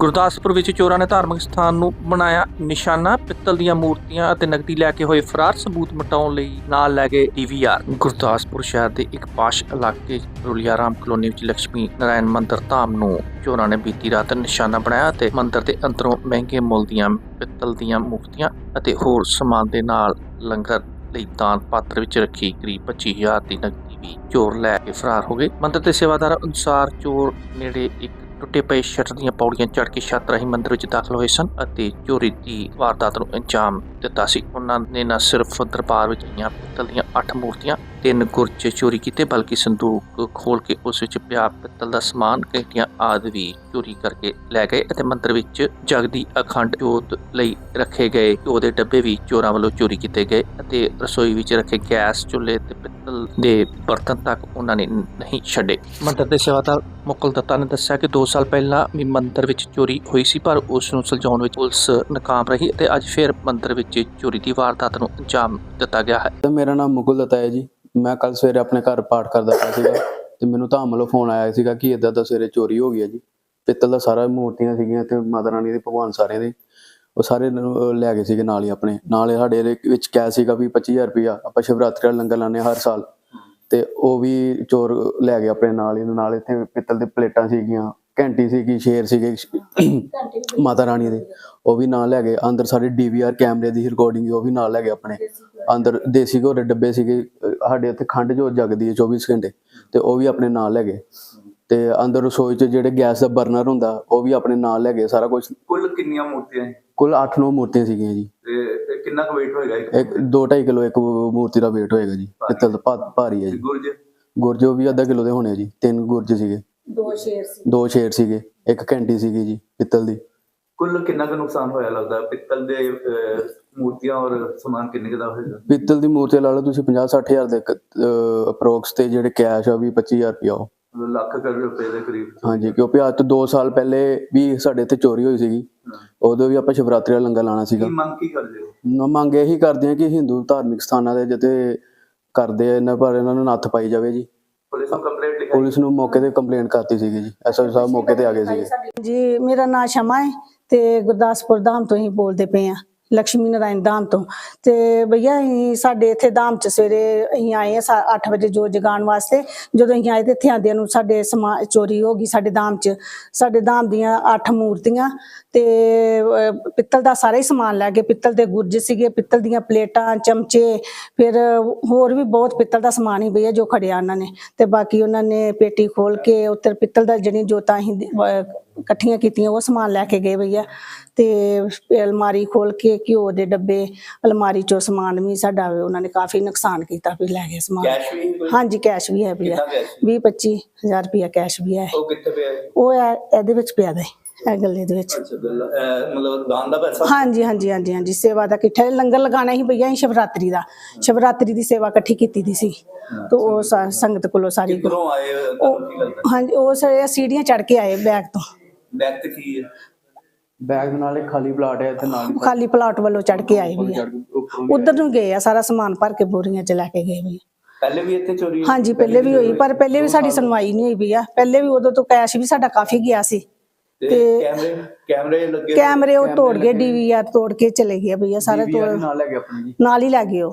ਗੁਰਦਾਸਪੁਰ ਵਿੱਚ ਚੋਰਾਂ ਨੇ ਧਾਰਮਿਕ ਸਥਾਨ ਨੂੰ ਬਣਾਇਆ ਨਿਸ਼ਾਨਾ, ਪਿੱਤਲ ਦੀਆਂ ਮੂਰਤੀਆਂ ਅਤੇ ਨਕਦੀ ਲੈ ਕੇ ਹੋਏ ਫਰਾਰ ਸਬੂਤ ਮਿਟਾਉਣ ਲਈ ਨਾਲ ਲੈ ਗਏ ਡੀਵੀਆਰ। ਗੁਰਦਾਸਪੁਰ ਸ਼ਹਿਰ ਦੇ ਇੱਕ ਪਾਸ਼ ਇਲਾਕੇ ਰੁਲੀਆਰਾਮ ਕਲੋਨੀ ਵਿੱਚ ਲక్ష్ਮੀ ਨਾਰਾਇਣ ਮੰਦਿਰ ਧਾਮ ਨੂੰ ਚੋਰਾਂ ਨੇ ਬੀਤੀ ਰਾਤ ਨਿਸ਼ਾਨਾ ਬਣਾਇਆ ਤੇ ਮੰਦਿਰ ਦੇ ਅੰਦਰੋਂ ਮਹਿੰਗੇ ਮੁੱਲ ਦੀਆਂ, ਪਿੱਤਲ ਦੀਆਂ ਮੂਰਤੀਆਂ ਅਤੇ ਹੋਰ ਸਮਾਨ ਦੇ ਨਾਲ ਲੰਗਰ ਲਈ ਦਾਨ ਪਾਤਰ ਵਿੱਚ ਰੱਖੀ ਕਰੀਬ 25000 ਦੀ ਨਕਦੀ ਵੀ ਚੋਰ ਲੈ ਕੇ ਫਰਾਰ ਹੋ ਗਏ। ਮੰਦਿਰ ਦੇ ਸੇਵਾਦਾਰ ਅਨੁਸਾਰ ਚੋਰ ਨੇੜੇ ਇੱਕ ਟੁੱਟੇ ਪਏ ਸ਼ਟਰ ਦੀਆਂ ਪੌੜੀਆਂ ਚੜ੍ਹ ਕੇ ਛੱਤ ਰਾਹੀਂ ਮੰਦਿਰ ਵਿੱਚ ਦਾਖਲ ਹੋਏ ਸਨ ਅਤੇ ਚੋਰੀ ਦੀ ਵਾਰਦਾਤ ਨੂੰ ਅੰਜਾਮ ਦਿੱਤਾ ਸੀ। ਉਹਨਾਂ ਨੇ ਨਾ ਸਿਰਫ ਦਰਬਾਰ ਵਿੱਚ ਆਈਆਂ ਪਿੱਤਲ ਦੀਆਂ 8 ਮੂਰਤੀਆਂ ਤਿੰਨ ਗੁਰਚ ਚੋਰੀ ਕੀਤੇ, ਬਲਕਿ ਸੰਦੂਕ ਖੋਲ ਕੇ ਉਸ ਵਿੱਚ ਪਿਆ ਪਿੱਤਲ ਦਾ ਸਮਾਨ ਘੰਟੀਆਂ ਆਦਿ ਵੀ ਚੋਰੀ ਕਰਕੇ ਲੈ ਗਏ ਅਤੇ ਮੰਦਿਰ ਵਿੱਚ ਜਗਦੀ ਅਖੰਡ ਜੋਤ ਲਈ ਰੱਖੇ ਗਏ। ਘਿਓ ਦੇ ਡੱਬੇ ਵੀ ਚੋਰਾਂ ਵੱਲੋਂ ਚੋਰੀ ਕੀਤੇ ਗਏ ਅਤੇ ਰਸੋਈ ਵਿੱਚ ਰੱਖੇ ਗੈਸ, ਚੁੱਲ੍ਹੇ ਤੇ ਪਿੱਤਲ ਦੇ ਬਰਤਨ ਤੱਕ ਉਹਨਾਂ ਨੇ ਨਹੀਂ ਛੱਡੇ। ਮੰਦਰ ਦੇ ਸੇਵਾਦਾਰ ਮੁਕਲ ਦੱਤਾ ਨੇ ਦੱਸਿਆ ਕਿ 2 ਸਾਲ ਪਹਿਲਾਂ ਵੀ ਮੰਦਰ ਵਿੱਚ ਚੋਰੀ ਹੋਈ ਸੀ, ਪਰ ਉਸ ਨੂੰ ਸੁਲਝਾਉਣ ਵਿੱਚ ਪੁਲਿਸ ਨਾਕਾਮ ਰਹੀ ਅਤੇ ਅੱਜ ਫਿਰ ਮੰਦਿਰ ਵਿੱਚ ਚੋਰੀ ਦੀ ਵਾਰਦਾਤ ਨੂੰ ਅੰਜਾਮ ਦਿੱਤਾ ਗਿਆ ਹੈ। ਮੇਰਾ ਨਾਮ ਮੁਕੁਲ ਦੱਤਾ ਹੈ ਜੀ। ਮੈਂ ਕੱਲ ਸਵੇਰੇ ਆਪਣੇ ਘਰ ਪਾਠ ਕਰਦਾ ਪਿਆ ਸੀਗਾ ਤੇ ਮੈਨੂੰ ਧਾਮ ਵੱਲੋਂ ਫੋਨ ਆਇਆ ਸੀਗਾ ਕਿ ਇਦਾਂ ਦਾ ਸਵੇਰੇ ਚੋਰੀ ਹੋ ਗਈ ਹੈ ਜੀ। ਪਿੱਤਲ ਦਾ ਸਾਰਾ ਮੂਰਤੀਆਂ ਸੀਗੀਆਂ ਤੇ ਮਾਤਾ ਰਾਣੀ ਦੇ ਭਗਵਾਨ ਸਾਰਿਆਂ ਦੇ ਉਹ ਸਾਰੇ ਲੈ ਗਏ ਸੀਗੇ ਨਾਲ ਹੀ ਆਪਣੇ। ਨਾਲ ਸਾਡੇ ਦੇ ਵਿੱਚ ਕੈਸ਼ ਸੀਗਾ ਵੀ 25000 ਰੁਪਇਆ ਆਪਾਂ ਸ਼ਿਵਰਾਤਰੀ ਦਾ ਲੰਗਰ ਹਾਂ ਹਰ ਸਾਲ। ਤੇ ਉਹ ਵੀ ਚੋਰ ਲੈ ਗਏ ਆਪਣੇ ਨਾਲ ਹੀ ਨਾਲ ਇੱਥੇ ਪਿੱਤਲ ਦੇ ਪਲੇਟਾਂ ਸੀਗੀਆਂ ਘੰਟੀ ਸੀਗੀ ਸ਼ੇਰ ਸੀਗੇ ਮਾਤਾ ਰਾਣੀ ਦੇ। ਉਹ ਵੀ ਨਾਲ ਲੈ ਗਏ। ਅੰਦਰ ਸਾਡੇ ਡੀਵੀਆਰ ਕੈਮਰੇ ਦੀ ਰਿਕਾਰਡਿੰਗ ਉਹ ਵੀ ਨਾਲ ਲੈ ਗਏ ਆਪਣੇ। ਅੰਦਰ ਦੇਸੀ ਘੋੜੇ ਡੱਬੇ ਸੀਗੇ ਸਾਡੇ ਇੱਥੇ ਖੰਡ ਜੋ ਜਗਦੀ ਹੈ 24 ਘੰਟੇ ਤੇ ਉਹ ਵੀ ਆਪਣੇ ਨਾਲ ਲੈ ਗਏ। ਤੇ ਅੰਦਰ ਰਸੋਈ 'ਚ ਜਿਹੜੇ ਗੈਸ ਦਾ ਬਰਨਰ ਹੁੰਦਾ ਉਹ ਵੀ ਆਪਣੇ ਨਾਲ ਲੈ ਗਏ ਸਾਰਾ ਕੁਝ ਕੁੱਲ ਕਿੰਨੀਆਂ ਮੂਰਤੀਆਂ ਹੈ ਕੁੱਲ 8-9 ਮੂਰਤੀਆਂ ਸੀਗੀਆਂ ਜੀ। ਤੇ ਕਿੰਨਾ ਕੁ weight ਹੋਏਗਾ ਇੱਕ? ਇੱਕ 2.5 ਕਿਲੋ ਇੱਕ ਮੂਰਤੀ ਦਾ weight ਹੋਏਗਾ ਜੀ। ਪਿੱਤਲ ਦਾ ਭਾਰੀ ਹੈ ਜੀ। ਗੁਰਜ? ਗੁਰਜ ਉਹ ਵੀ ਅੱਧਾ ਕਿਲੋ ਦੇ ਹੋਣੇ ਜੀ। ਤਿੰਨ ਗੁਰਜ ਸੀਗੇ। ਦੋ ਸ਼ੇਰ ਸੀ। ਦੋ ਸ਼ੇਰ ਸੀਗੇ। ਇੱਕ ਘੰਟੀ ਸੀਗੀ ਜੀ ਪਿੱਤਲ ਦੀ। ਕੁੱਲ ਕਿੰਨਾ ਕੁ ਨੁਕਸਾਨ ਹੋਇਆ ਲੱਗਦਾ? ਪਿੱਤਲ ਦੇ ਮੂਰਤੀਆਂ ਔਰ ਸਮਾਨ ਕਿੰਨੇ ਦਾ ਹੋਏਗਾ? ਪਿੱਤਲ ਦੀ ਮੂਰਤੀ ਲਾ ਲਓ ਤੁਸੀਂ 50-60 ਹਜ਼ਾਰ ਦੇ ਅਪਰੋਕਸ ਤੇ ਜਿਹੜੇ ਕੈਸ਼ ਆ ਵੀ 25000 ਰੁਪਇਆ ਉਹ। ਮਤਲਬ ਲੱਖ ਕਰੋੜ ਰੁਪਏ ਦੇ ਕਰੀਬ। ਹਾਂਜੀ ਕਿਉਂਕਿ ਅੱਜ ਤੋਂ 2 ਸਾਲ ਪਹਿਲੇ ਵੀ ਸਾਡੇ ਇੱਥੇ ਚੋਰੀ ਹੋਈ ਸੀਗੀ। ਉਦੋਂ ਵੀ ਆਪਾਂ ਸ਼ਿਵਰਾਤਰੀ ਦਾ ਲੰਗਰ ਲਾਣਾ ਸੀਗਾ। ਕੀ ਮੰਗ ਕੀ ਕਰਦੇ ਹੋ? ਨਾ ਮੰਗ ਇਹੀ ਕਰਦੇ ਆ ਕਿ ਹਿੰਦੂ ਧਾਰਮਿਕ ਸਥਾਨਾਂ ਦੇ ਜਿੱਤੇ ਕਰਦੇ ਆ ਇਹਨਾਂ ਪਰ ਇਹਨਾਂ ਨੂੰ ਨੱਥ ਪਾਈ ਜਾਵੇ ਜੀ। ਪੁਲਿਸ ਨੂੰ ਕੰਪਲੇਂਟ ਲਿਖਾਈ? ਪੁਲਿਸ ਨੂੰ ਮੌਕੇ ਤੇ ਕੰਪਲੇਂਟ ਕਰਤੀ ਸੀਗੀ ਜੀ। ਐਸਐਸ ਸਾਹਿਬ ਮੌਕੇ ਤੇ ਆ ਗਏ ਸੀਗੇ। ਜੀ ਮੇਰਾ ਨਾਮ ਸ਼ਮਾ ਹੈ। ਤੇ ਗੁਰਦਾਸਪੁਰ ਧਾਮ ਤੋਂ ਹੀ ਬੋਲਦੇ ਪਏ ਆ ਲక్ష్ਮੀ ਨਾਰਾਇਣ ਧਾਮ ਤੋਂ। ਤੇ ਭਈਆ ਅਸੀਂ ਸਾਡੇ ਇੱਥੇ ਧਾਮ ਚ ਸਵੇਰੇ ਅਸੀਂ ਆਏ ਆ 8 ਵਜੇ ਜੋ ਜਗਾਉਣ ਵਾਸਤੇ। ਜਦੋਂ ਅਸੀਂ ਆਏ ਤੇ ਇੱਥੇ ਆਂਦਿਆਂ ਨੂੰ ਸਾਡੇ ਸਮਾ ਚੋਰੀ ਹੋ ਗਈ ਸਾਡੇ ਧਾਮ ਚ। ਸਾਡੇ ਧਾਮ ਦੀਆਂ 8 ਮੂਰਤੀਆਂ ਤੇ ਪਿੱਤਲ ਦਾ ਸਾਰਾ ਹੀ ਸਮਾਨ ਲੈ ਗਏ ਪਿੱਤਲ ਦੇ ਗੁਰਜ ਸੀਗੇ, ਪਿੱਤਲ ਦੀਆਂ ਪਲੇਟਾਂ, ਚਮਚੇ, ਫਿਰ ਹੋਰ ਵੀ ਬਹੁਤ ਪਿੱਤਲ ਦਾ ਸਮਾਨ ਹੀ ਭਈਆ ਜੋ ਖੜਿਆ ਉਹਨਾਂ ਨੇ। ਤੇ ਬਾਕੀ ਉਹਨਾਂ ਨੇ ਪੇਟੀ ਖੋਲ ਕੇ ਉੱਤਰ ਪਿੱਤਲ ਦਾ ਜਿਹੜੀ ਜੋਤਾਂ ਅਸੀਂ ਇਕੱਠੀਆਂ ਕੀਤੀਆਂ ਉਹ ਸਮਾਨ ਲੈ ਕੇ ਗਏ ਭਈਆ। ਤੇ ਅਲਮਾਰੀ ਖੋਲ ਕੇ ਘਿਓ ਦੇ ਡੱਬੇ ਅਲਮਾਰੀ ਚੋਂ ਸਮਾਨ ਵੀ ਸਾਡਾ ਉਹਨਾਂ ਨੇ ਕਾਫੀ ਨੁਕਸਾਨ ਕੀਤਾ ਵੀ ਲੈ ਗਏ ਸਮਾਨ? ਹਾਂਜੀ ਕੈਸ਼ ਵੀ ਹੈ ਭਈਆ। ਕਿੰਨਾ ਕੈਸ਼ 20 25000 ਰੁਪਇਆ ਕੈਸ਼ ਵੀ ਹੈ। ਉਹ ਕਿੱਥੇ ਪਿਆ? ਉਹ ਇਹਦੇ ਵਿੱਚ ਪਿਆ ਦੇ ਇਹ ਗੱਲੇ ਦੇ ਵਿੱਚ। ਮਤਲਬ ਦਾਨ ਦਾ ਪੈਸਾ? ਹਾਂਜੀ ਹਾਂਜੀ ਹਾਂਜੀ ਹਾਂਜੀ ਸੇਵਾ ਦਾ ਇਕੱਠਾ ਲੰਗਰ ਲਗਾਣਾ ਹੀ ਭਈਆ ਅਸੀਂ ਸ਼ਿਵਰਾਤਰੀ ਦਾ। ਸ਼ਿਵਰਾਤਰੀ ਦੀ ਸੇਵਾ ਇਕੱਠੀ ਕੀਤੀ ਦੀ ਸੀ। ਤੇ ਉਹ ਸੰਗਤ ਕੋਲੋਂ ਸਾਰੀ ਹਾਂਜੀ ਉਹ ਸਾਰੇ ਸੀੜੀਆਂ ਚੜ ਕੇ ਆਏ ਬੈਗ ਤੋਂ। ਬੈਗ ਤੇ ਕੀ ਹੈ? ਬੈਗ ਨਾਲ ਖਾਲੀ ਪਲਾਟ ਹੈ ਤੇ ਨਾਲ ਖਾਲੀ ਪਲਾਟ ਵੱਲੋਂ ਚੜ ਕੇ ਆਏ ਵੀ ਉਧਰ ਨੂੰ ਗਏ ਆ ਸਾਰਾ ਸਮਾਨ ਭਰ ਕੇ ਬੋਰੀਆਂ ਚ ਲੈ ਕੇ ਗਏ ਵੀ ਪਹਿਲੇ ਵੀ ਇੱਥੇ ਚੋਰੀ ਹਾਂਜੀ ਪਹਿਲੇ ਵੀ ਹੋਈ ਪਰ ਪਹਿਲੇ ਵੀ ਸਾਡੀ ਸੁਣਵਾਈ ਨਹੀਂ ਹੋਈ ਵੀ ਆ। ਪਹਿਲੇ ਵੀ ਉਦੋਂ ਤੋਂ ਕੈਸ਼ ਵੀ ਸਾਡਾ ਕਾਫੀ ਗਿਆ ਸੀ। ਤੇ ਕੈਮਰੇ ਕੈਮਰੇ ਲੱਗੇ ਕੈਮਰੇ ਉਹ ਤੋੜ ਗਏ ਡੀਵੀਆਰ ਤੋੜ ਕੇ ਚਲੇ ਗਏ ਭਈਆ ਸਾਰੇ ਤੋੜ ਨਾਲ ਲੈ ਗਏ ਆਪਣੇ ਜੀ। ਨਾਲ ਹੀ ਲੈ ਗਏ ਉਹ।